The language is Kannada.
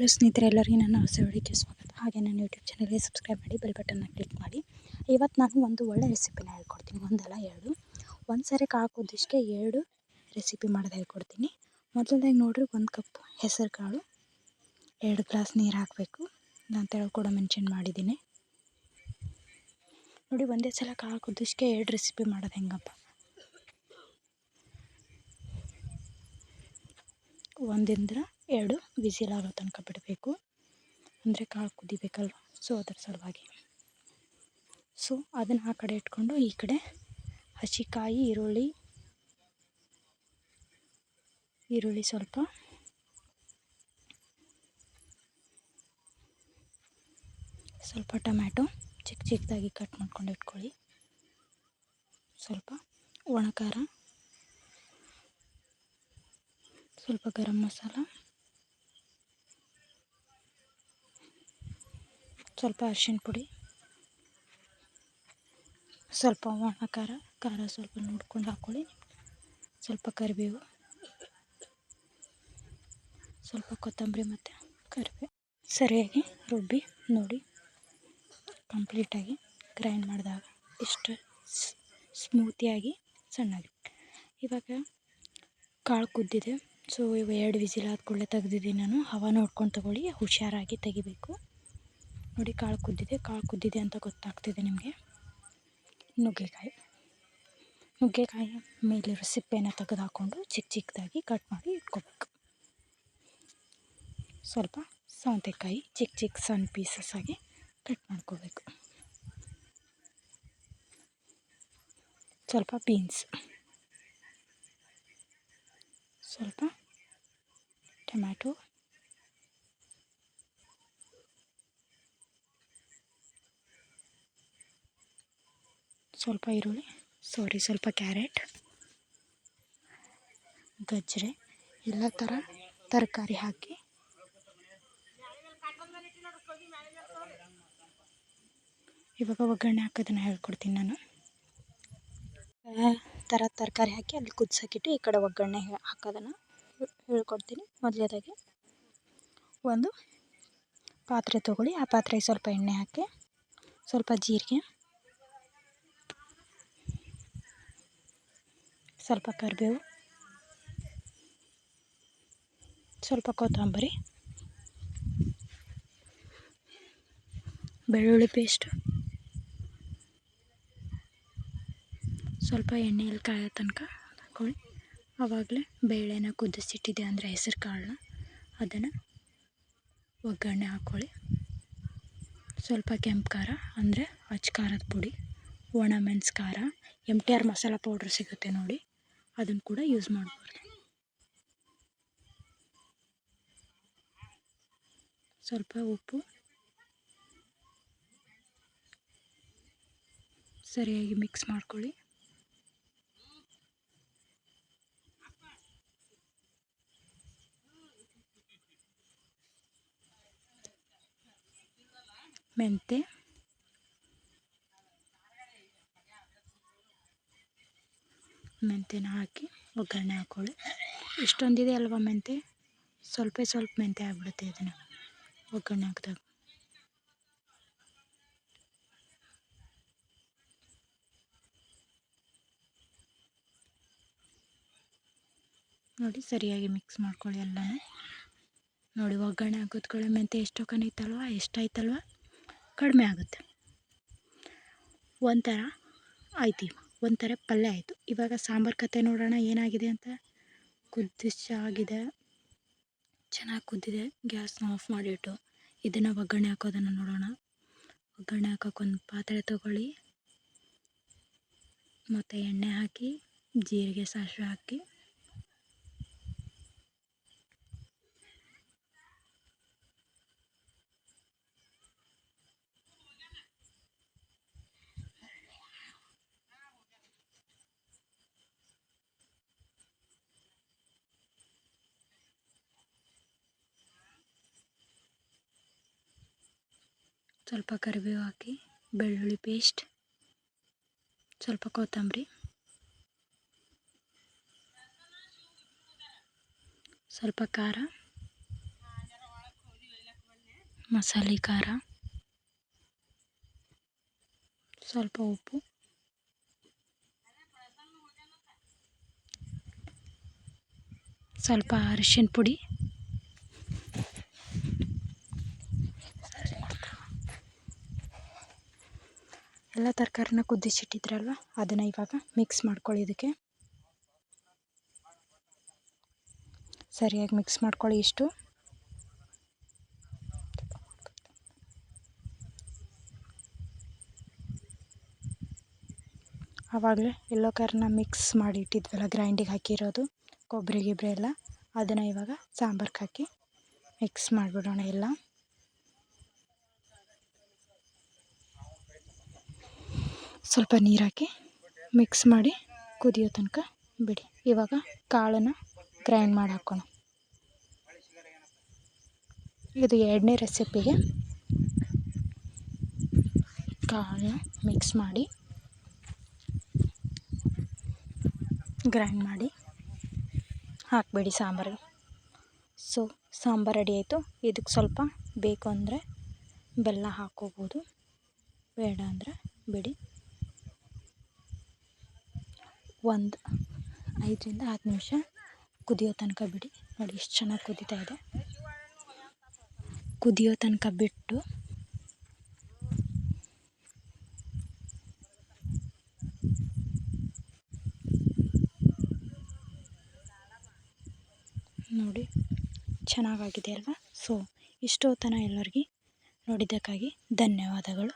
ಹಲೋ ಸ್ನೇಹಿತರೆ, ಎಲ್ಲರಿಗೂ ನನ್ನ ಹೊಸ ವಿಡಿಯೋಕ್ಕೆ ಸ್ವಾಗತ. ಹಾಗೆ ನನ್ನ ಯೂಟ್ಯೂಬ್ ಚಾನಲ್ಗೆ ಸಬ್ಸ್ಕ್ರೈಬ್ ಮಾಡಿ ಬೆಲ್ ಬಟನ್ನ ಕ್ಲಿಕ್ ಮಾಡಿ. ಇವತ್ತು ನಾನು ಒಂದು ಒಳ್ಳೆ ರೆಸಿಪಿನ ಹೇಳ್ಕೊಡ್ತೀನಿ. ಒಂದಲ್ಲ ಎರಡು. ಒಂದು ಸಾರಿ ಕಾಕೋದಿಷ್ಟಕ್ಕೆ ಎರಡು ರೆಸಿಪಿ ಮಾಡೋದು ಹೇಳ್ಕೊಡ್ತೀನಿ. ಮೊದಲನೇದಾಗಿ ನೋಡಿರಿ, ಒಂದು ಕಪ್ ಹೆಸರು ಕಾಳು ಎರಡು ಗ್ಲಾಸ್ ನೀರು ಹಾಕಬೇಕು. ನಾನು ತೆಳು ಕೂಡ ಮೆನ್ಷನ್ ಮಾಡಿದ್ದೀನಿ. ನೋಡಿ, ಒಂದೇ ಸಲ ಕಾಳು ಎರಡು ರೆಸಿಪಿ ಮಾಡೋದು ಹೆಂಗಪ್ಪ. ಒಂದಿಂದ ಎರಡು ವಿಸಿಲ್ ಆಗೋ ತನಕ ಬಿಡಬೇಕು. ಅಂದರೆ ಕಾಳು ಕುದಿಬೇಕಲ್ವ? ಸೊ ಅದರ ಸಲುವಾಗಿ. ಸೊ ಅದನ್ನು ಆ ಕಡೆ ಇಟ್ಕೊಂಡು ಈ ಕಡೆ ಹಸಿಕಾಯಿ, ಈರುಳ್ಳಿ ಈರುಳ್ಳಿ ಸ್ವಲ್ಪ ಸ್ವಲ್ಪ ಟೊಮ್ಯಾಟೊ ಚಿಕ್ಕ ಚಿಕ್ಕದಾಗಿ ಕಟ್ ಮಾಡ್ಕೊಂಡು ಇಟ್ಕೊಳ್ಳಿ. ಸ್ವಲ್ಪ ಒಣಕಾರ ಸ್ವಲ್ಪ ಗರಂ ಮಸಾಲ ಸ್ವಲ್ಪ ಅರಿಶಿನ ಪುಡಿ, ಸ್ವಲ್ಪ ಒಣ ಖಾರ ಖಾರ ಸ್ವಲ್ಪ ನೋಡ್ಕೊಂಡು ಹಾಕ್ಕೊಳ್ಳಿ ಸ್ವಲ್ಪ ಕರಿಬೇವು, ಸ್ವಲ್ಪ ಕೊತ್ತಂಬರಿ ಮತ್ತು ಕರಿಬೇವು ಸರಿಯಾಗಿ ರುಬ್ಬಿ ನೋಡಿ ಕಂಪ್ಲೀಟಾಗಿ ಗ್ರೈಂಡ್ ಮಾಡಿದಾಗ ಇಷ್ಟು ಸ್ಮೂತಿಯಾಗಿ ಸಣ್ಣಗೆ. ಇವಾಗ ಕಾಳು ಕುದ್ದಿದೆ. ಸೊ ಇವು ಎರಡು ವಿಸಿಲ್ ಆದ ಕೂಡಲೇ ತೆಗ್ದಿದ್ದೀನಿ ನಾನು. ಹವಾ ನೋಡ್ಕೊಂಡು ತಗೊಳ್ಳಿ. ಹುಷಾರಾಗಿ ತೆಗಿಬೇಕು. ನೋಡಿ ಕಾಳು ಕುದ್ದಿದೆ. ಕಾಳು ಕುದ್ದಿದೆ ಅಂತ ಗೊತ್ತಾಗ್ತಿದೆ ನಿಮಗೆ. ನುಗ್ಗೆಕಾಯಿ. ನುಗ್ಗೆಕಾಯಿ ಮೇಲಿರೋ ಸಿಪ್ಪೆನ ತೆಗೆದು ಹಾಕೊಂಡು ಚಿಕ್ಕ ಚಿಕ್ಕದಾಗಿ ಕಟ್ ಮಾಡಿ ಇಟ್ಕೋಬೇಕು. ಸ್ವಲ್ಪ ಸೌತೆಕಾಯಿ ಚಿಕ್ಕ ಚಿಕ್ಕ ಸಣ್ಣ ಪೀಸಸ್ ಆಗಿ ಕಟ್ ಮಾಡ್ಕೋಬೇಕು. ಸ್ವಲ್ಪ ಬೀನ್ಸ್ ಸ್ವಲ್ಪ ಟೊಮ್ಯಾಟೊ ಸ್ವಲ್ಪ ಈರುಳ್ಳಿ ಸಾರಿ ಸ್ವಲ್ಪ ಕ್ಯಾರೆಟ್ ಗಜ್ಜರಿ, ಎಲ್ಲ ಥರ ತರಕಾರಿ ಹಾಕಿ. ಇವಾಗ ಒಗ್ಗರಣೆ ಹಾಕೋದನ್ನು ಹೇಳ್ಕೊಡ್ತೀನಿ ನಾನು. ಥರ ತರಕಾರಿ ಹಾಕಿ ಅಲ್ಲಿ ಕುದಿಸೋಕ್ಕಿಟ್ಟು ಈ ಕಡೆ ಒಗ್ಗರಣೆ ಹಾಕೋದನ್ನು ಹೇಳ್ಕೊಡ್ತೀನಿ. ಮೊದಲೇದಾಗಿ ಒಂದು ಪಾತ್ರೆ ತೊಗೊಳ್ಳಿ. ಆ ಪಾತ್ರೆಗೆ ಸ್ವಲ್ಪ ಎಣ್ಣೆ ಹಾಕಿ, ಸ್ವಲ್ಪ ಜೀರಿಗೆ ಸ್ವಲ್ಪ ಕರಿಬೇವು, ಸ್ವಲ್ಪ ಕೊತ್ತಂಬರಿ, ಬೆಳ್ಳುಳ್ಳಿ ಪೇಸ್ಟ್, ಸ್ವಲ್ಪ ಎಣ್ಣೆಯಲ್ಲಿ ಕಾಯೋ ತನಕ ಹಾಕೊಳ್ಳಿ. ಆವಾಗಲೇ ಬೇಳೆನ ಕುದಿಸಿಟ್ಟಿದೆ ಅಂದರೆ ಹೆಸರು ಕಾಳನ್ನ, ಅದನ್ನು ಒಗ್ಗರಣೆ ಹಾಕ್ಕೊಳ್ಳಿ ಸ್ವಲ್ಪ ಕೆಂಪು ಖಾರ ಅಂದರೆ ಅಚ್ಚ ಖಾರದ ಪುಡಿ, ಒಣ ಮೆಣಸು ಖಾರ M T R masala powder ಸಿಗುತ್ತೆ ನೋಡಿ. ಅದನ್ನು ಕೂಡ ಯೂಸ್ ಮಾಡ್ಬೋದು. ಸ್ವಲ್ಪ ಉಪ್ಪು. ಸರಿಯಾಗಿ ಮಿಕ್ಸ್ ಮಾಡ್ಕೊಳ್ಳಿ. ಮೆಂತೆ. ಮೆಂತೆನ ಹಾಕಿ ಒಗ್ಗರಣೆ ಹಾಕ್ಕೊಳ್ಳಿ ಇಷ್ಟೊಂದಿದೆ ಅಲ್ವಾ ಮೆಂತೆ? ಸ್ವಲ್ಪ ಸ್ವಲ್ಪ ಮೆಂತೆ ಆಗಿಬಿಡುತ್ತೆ ಇದನ್ನು ಒಗ್ಗರಣೆ ಹಾಕಿದಾಗ. ನೋಡಿ ಸರಿಯಾಗಿ ಮಿಕ್ಸ್ ಮಾಡ್ಕೊಳ್ಳಿ ಎಲ್ಲನೂ. ನೋಡಿ ಒಗ್ಗರಣೆ ಹಾಕೋದ್ಕೊಳ್ಳಿ ಮೆಂತ್ಯ ಎಷ್ಟು ಕನೈತಲ್ವ ಎಷ್ಟಾಯ್ತಲ್ವ? ಕಡಿಮೆ ಆಗುತ್ತೆ. ಒಂಥರ ಆಯ್ತು. ಒಂಥರ ಪಲ್ಯ ಆಯಿತು. ಇವಾಗ ಸಾಂಬಾರು ಕತೆ ನೋಡೋಣ ಏನಾಗಿದೆ ಅಂತ ಕುದಿಸಾಗಿದೆ ಚೆನ್ನಾಗಿ ಕುದ್ದಿದೆ. ಗ್ಯಾಸ್ನ ಆಫ್ ಮಾಡಿಟ್ಟು ಇದನ್ನು ಒಗ್ಗರಣೆ ಹಾಕೋದನ್ನು ನೋಡೋಣ. ಒಗ್ಗರಣೆ ಹಾಕೋಕ್ಕೊಂದು ಪಾತ್ರೆ ತೊಗೊಳ್ಳಿ. ಮತ್ತು ಎಣ್ಣೆ ಹಾಕಿ, ಜೀರಿಗೆ ಸಾಸಿವೆ ಹಾಕಿ. ಸ್ವಲ್ಪ ಕರಿಬೇವು ಹಾಕಿ, ಬೆಳ್ಳುಳ್ಳಿ ಪೇಸ್ಟ್ ಸ್ವಲ್ಪ ಕೊತ್ತಂಬರಿ, ಸ್ವಲ್ಪ ಖಾರ, ಮಸಾಲೆ ಖಾರ, ಸ್ವಲ್ಪ ಉಪ್ಪು, ಸ್ವಲ್ಪ ಅರಿಶಿನ ಪುಡಿ. ಎಲ್ಲ ತರಕಾರಿನ ಕುದಿಸಿಟ್ಟಿದ್ರಲ್ವ? ಅದನ್ನು ಇವಾಗ ಮಿಕ್ಸ್ ಮಾಡ್ಕೊಳ್ಳಿ ಇದಕ್ಕೆ. ಸರಿಯಾಗಿ ಮಿಕ್ಸ್ ಮಾಡ್ಕೊಳ್ಳಿ ಇಷ್ಟು. ಆವಾಗಲೇ ಎಲ್ಲೋ ಕಾರನ್ನ ಮಿಕ್ಸ್ ಮಾಡಿ ಇಟ್ಟಿದ್ವಲ್ಲ ಗ್ರೈಂಡಿಗೆ ಹಾಕಿರೋದು, ಕೊಬ್ಬರಿ ಗಿಬ್ಬರಿ ಎಲ್ಲ, ಅದನ್ನು ಇವಾಗ ಸಾಂಬಾರ್ಗೆ ಹಾಕಿ ಮಿಕ್ಸ್ ಮಾಡಿಬಿಡೋಣ ಎಲ್ಲ. ಸ್ವಲ್ಪ ನೀರು ಹಾಕಿ ಮಿಕ್ಸ್ ಮಾಡಿ ಕುದಿಯೋ ತನಕ ಬಿಡಿ. ಇವಾಗ ಕಾಳನ್ನು ಗ್ರೈಂಡ್ ಮಾಡಿ ಹಾಕೋಣ. ಇದು ಎರಡನೇ ರೆಸಿಪಿಗೆ ಕಾಳನ್ನ ಮಿಕ್ಸ್ ಮಾಡಿ ಗ್ರೈಂಡ್ ಮಾಡಿ ಹಾಕಬೇಡಿ ಸಾಂಬಾರು. ಸೊ ಸಾಂಬಾರು ರೆಡಿ ಆಯಿತು. ಇದಕ್ಕೆ ಸ್ವಲ್ಪ ಬೇಕು ಅಂದರೆ ಬೆಲ್ಲ ಹಾಕೋಬೋದು. ಬೇಡ ಅಂದರೆ ಬಿಡಿ. ಒಂದು ಐದರಿಂದ ಹತ್ತು ನಿಮಿಷ ಕುದಿಯೋ ತನಕ ಬಿಡಿ. ನೋಡಿ ಎಷ್ಟು ಚೆನ್ನಾಗಿ ಕುದಿತಾ ಇದೆ. ಕುದಿಯೋ ತನಕ ಬಿಟ್ಟು ನೋಡಿ ಚೆನ್ನಾಗಾಗಿದೆ ಅಲ್ವಾ? ಸೊ ಇಷ್ಟೊತ್ತನ ಎಲ್ಲರಿಗೆ ನೋಡಿದ್ದಕ್ಕಾಗಿ ಧನ್ಯವಾದಗಳು.